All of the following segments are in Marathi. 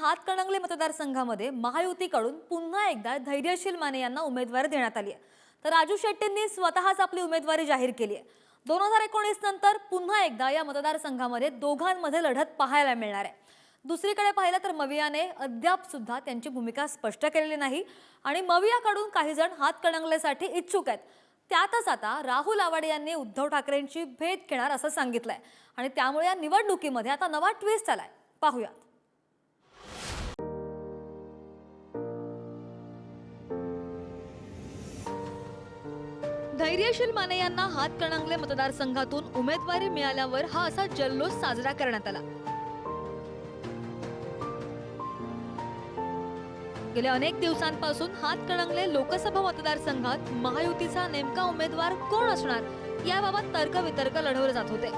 हातकणंगले मतदारसंघामध्ये महायुतीकडून पुन्हा एकदा धैर्यशील माने यांना उमेदवारी देण्यात आली आहे. तर राजू शेट्टींनी स्वतःच आपली उमेदवारी जाहीर केली आहे. दोन हजार एकोणीस नंतर पुन्हा एकदा या मतदारसंघामध्ये दोघांमध्ये लढत पाहायला मिळणार आहे. दुसरीकडे पाहिलं तर मवियाने अद्याप सुद्धा त्यांची भूमिका स्पष्ट केलेली नाही आणि मवियाकडून काही जण हातकणंगलेसाठी इच्छुक आहेत. त्यातच आता राहुल आवाडे यांनी उद्धव ठाकरेंची भेट घेणार असं सांगितलंय. आणि त्यामुळे या निवडणुकीमध्ये आता नवा ट्विस्ट आलाय. पाहूयात. धैर्यशील माने यांना हातकणंगले मतदारसंघातून उमेदवारी मिळाल्यावर हा असा जल्लोष साजरा करण्यात आला. गेल्या अनेक दिवसांपासून हातकणंगले लोकसभा मतदारसंघात महायुतीचा नेमका उमेदवार कोण असणार याबाबत तर्कवितर्क लढवले जात होते.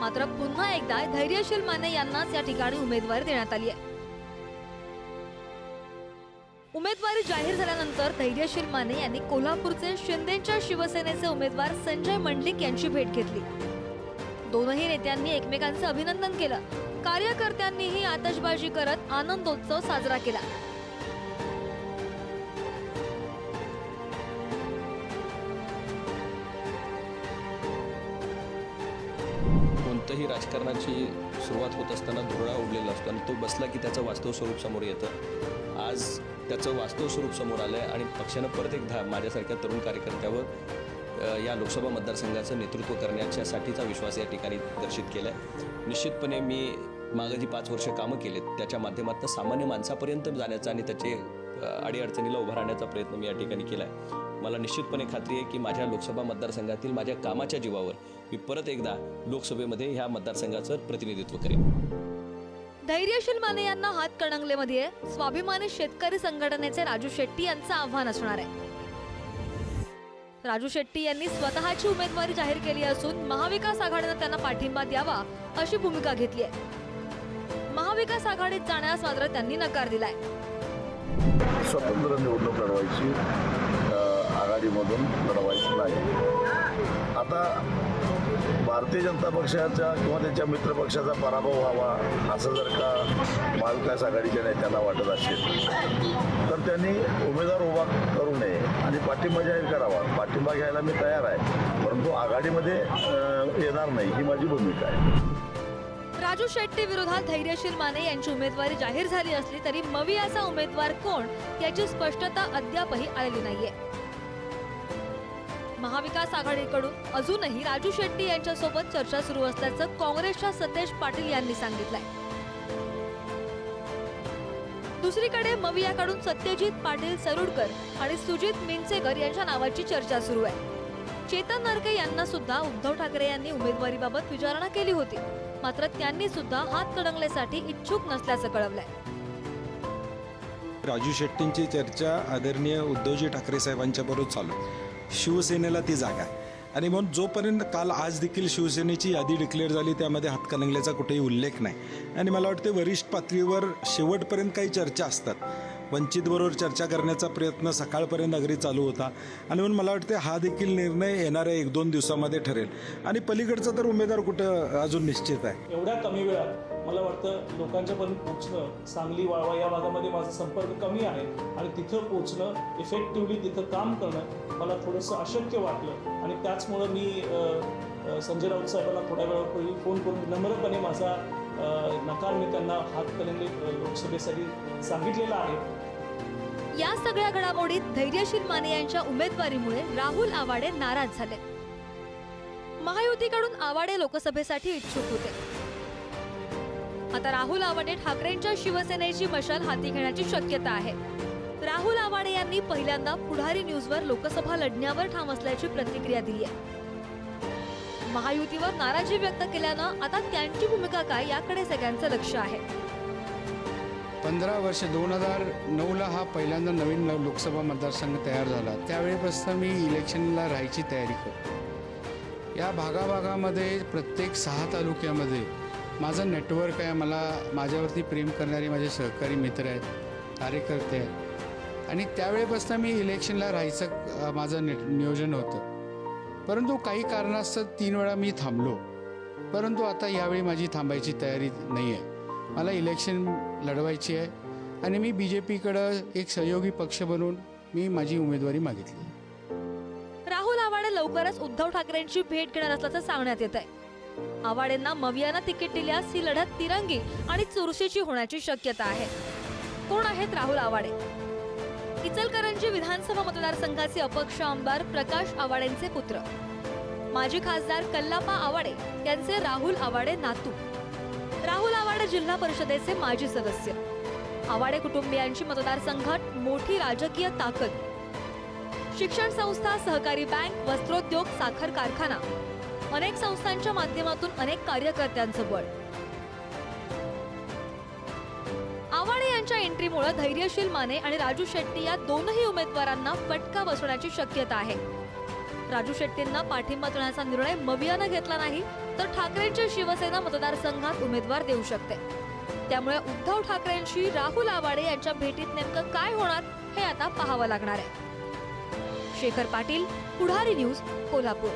मात्र पुन्हा एकदा धैर्यशील माने यांनाच या ठिकाणी उमेदवारी देण्यात आली आहे. उमेदवारी जाहीर झाल्यानंतर धैर्यशील माने यांनी कोल्हापूरचे शिंदेच्या शिवसेनेचे उमेदवार संजय मंडलिक यांची भेट घेतली. दोनही नेत्यांनी एकमेकांचं अभिनंदन केलं. कार्यकर्त्यांनीही आतषबाजी करत आनंदोत्सव साजरा केला. कोणतंही राजकारणाची सुरुवात होत असताना धुरळा उडलेला असतो आणि तो बसला की त्याचं वास्तव स्वरूप समोर येतं. आज त्याचं वास्तव स्वरूप समोर आलं आहे आणि पक्षानं परत एकदा माझ्यासारख्या तरुण कार्यकर्त्यावर या लोकसभा मतदारसंघाचं नेतृत्व करण्याच्यासाठीचा विश्वास या ठिकाणी दर्शित केला आहे निश्चितपणे मी मागं जी पाच वर्ष कामं केलेत त्याच्या माध्यमातून सामान्य माणसापर्यंत जाण्याचा आणि त्याचे अडीअडचणीला उभा राहण्याचा प्रयत्न मी या ठिकाणी केला आहे मला निश्चितपणे खात्री आहे की माझ्या लोकसभा मतदारसंघातील माझ्या कामाच्या जीवावर मी परत एकदा लोकसभेमध्ये ह्या मतदारसंघाचं प्रतिनिधित्व करेन. धैर्यशील माने यांना हातकणंगलेमध्ये स्वाभिमानी शेतकरी संघटनेचे राजू शेट्टी यांचं आव्हान असणार आहे. राजू शेट्टी यांनी स्वतःची उमेदवारी जाहीर केली असून महाविकास आघाडीनं त्यांना पाठिंबा द्यावा अशी भूमिका घेतली आहे. महाविकास आघाडीत जाण्यास मात्र त्यांनी नकार दिलाय. स्वतंत्र निवडणूक लढवायची आघाडीमधून लढवायची नाही. आता भारतीय जनता पक्षाचा किंवा त्यांच्या मित्रपक्षाचा पराभव व्हावा असं जर का महाविकास आघाडीच्या नेत्यांना वाटत असेल तर त्यांनी उमेदवार उभा करू नये आणि पाठिंबा जाहीर करावा. पाठिंबा घ्यायला मी तयार आहे परंतु आघाडीमध्ये येणार नाही ही माझी भूमिका आहे. राजू शेट्टी विरोधात धैर्यशील माने यांची उमेदवारी जाहीर झाली असली तरी मवियाचा उमेदवार कोण याची स्पष्टता अद्यापही आलेली नाहीये. महाविकास आघाडीकडून अजूनही राजू शेट्टी यांच्यासोबत चर्चा सुरू असल्याचं काँग्रेसच्या सतेज पाटील यांनी सांगितलंय. दुसरीकडे मवियाकडून सत्यजित पाटील सरुडकर आणि सुजित मिंचेकर यांच्या नावाची चर्चा सुरू आहे. चेतन नरके यांना सुद्धा उद्धव ठाकरे यांनी उमेदवारीबाबत विचारणा केली होती. मात्र त्यांनी सुद्धा हातकणंगलेसाठी इच्छुक नसल्याचं कळवलंय. राजू शेट्टींची चर्चा आदरणीय उद्धवजी ठाकरे साहेबांच्या बरोबर चालू. शिवसेनेला ती जागा आहे. आणि म्हणून जोपर्यंत काल आज देखील शिवसेनेची यादी डिक्लेअर झाली त्यामध्ये हातकणंगल्याचा कुठेही उल्लेख नाही. आणि मला वाटते वरिष्ठ पातळीवर शेवटपर्यंत काही चर्चा असतात. वंचितबरोबर चर्चा करण्याचा प्रयत्न सकाळपर्यंत अगदी चालू होता. आणि म्हणून मला वाटते हा देखील निर्णय येणाऱ्या एक दोन दिवसामध्ये ठरेल. आणि पलीकडचा तर उमेदवार कुठं अजून निश्चित आहे? एवढ्या कमी वेळात मला वाटतं लोकांच्यापर्यंत पोचणं सांगली वाळवा या भागामध्ये माझा संपर्क कमी आहे. आणि तिथं पोचणं इफेक्टिव्हली तिथं काम करणं मला थोडंसं अशक्य वाटलं. आणि त्याचमुळं मी संजय राऊत साहेबांना थोड्या वेळापूर्वी फोन करून नम्रपणे माझा नकार मी त्यांना हातकणंगले लोकसभेसाठी सांगितलेला आहे. या सगळ्या घडामोडीत धैर्यशील माने यांच्या उमेदवारीमुळे राहुल आवाडे नाराज झाले. महायुतीकडून आवाडे लोकसभेसाठी इच्छुक होते. आता राहुल आवाडे ठाकरेंच्या शिवसेनेची मशाल हाती घेण्याची शक्यता आहे. राहुल आवाडे यांनी पहिल्यांदा पुढारी न्यूजवर लोकसभा लढण्यावर ठाम असल्याची प्रतिक्रिया दिली आहे. महायुतीवर नाराजी व्यक्त केल्यानं आता त्यांची भूमिका काय याकडे सगळ्यांचं लक्ष आहे. पंधरा वर्ष दोन हजार नऊला हा पहिल्यांदा नवीन लोकसभा मतदारसंघ तयार झाला. त्यावेळेपासून मी इलेक्शनला राहायची तयारी करतो. या भागाभागामध्ये प्रत्येक सहा तालुक्यामध्ये माझं नेटवर्क आहे. मला माझ्यावरती प्रेम करणारे माझे सहकारी मित्र आहेत कार्यकर्ते आहेत. आणि त्यावेळेपासून मी इलेक्शनला राहायचं माझं नि नियोजन होतं. परंतु काही कारणास्तव तीन वेळा मी थांबलो. परंतु आता यावेळी माझी थांबायची तयारी नाही आहे मला इलेक्शन लढवायची आहे आणि मी बी जे पीकडं एक सहयोगी पक्ष बनून मी माझी उमेदवारी मागितली. राहुल आवाडे लवकरच उद्धव ठाकरेंची भेट घेणार असल्याचं सांगण्यात येत आहे आवाडेंना मवियानं तिकीट दिल्यास ही लढत तिरंगी आणि चुरशीची होण्याची शक्यता आहे. कोण आहेत राहुल आवाडे इचलकरंजी विधानसभा मतदारसंघाचे अपक्ष आमदार प्रकाश आवाडेंचे पुत्र. माजी खासदार कल्लापा आवाडे यांचे राहुल आवाडे नातू. राहुल आवाडे जिल्हा परिषदेचे माजी सदस्य. आवाडे कुटुंबियांची मतदारसंघात मोठी राजकीय ताकद. शिक्षण संस्था सहकारी बँक वस्त्रोद्योग साखर कारखाना. अनेक संस्थांच्या माध्यमातून अनेक कार्यकर्त्यांचं बळ. आवाडे यांच्या एंट्रीमुळे धैर्यशील माने आणि राजू शेट्टी या दोनही उमेदवारांना फटका बसवण्याची शक्यता आहे. राजू शेट्टींना पाठिंबा देण्याचा निर्णय मवियानं घेतला नाही तर ठाकरेंची शिवसेना मतदारसंघात उमेदवार देऊ शकते. त्यामुळे उद्धव ठाकरेंशी राहुल आवाडे यांच्या भेटीत नेमकं काय होणार हे आता पाहावं लागणार आहे. शेखर पाटील पुढारी न्यूज कोल्हापूर.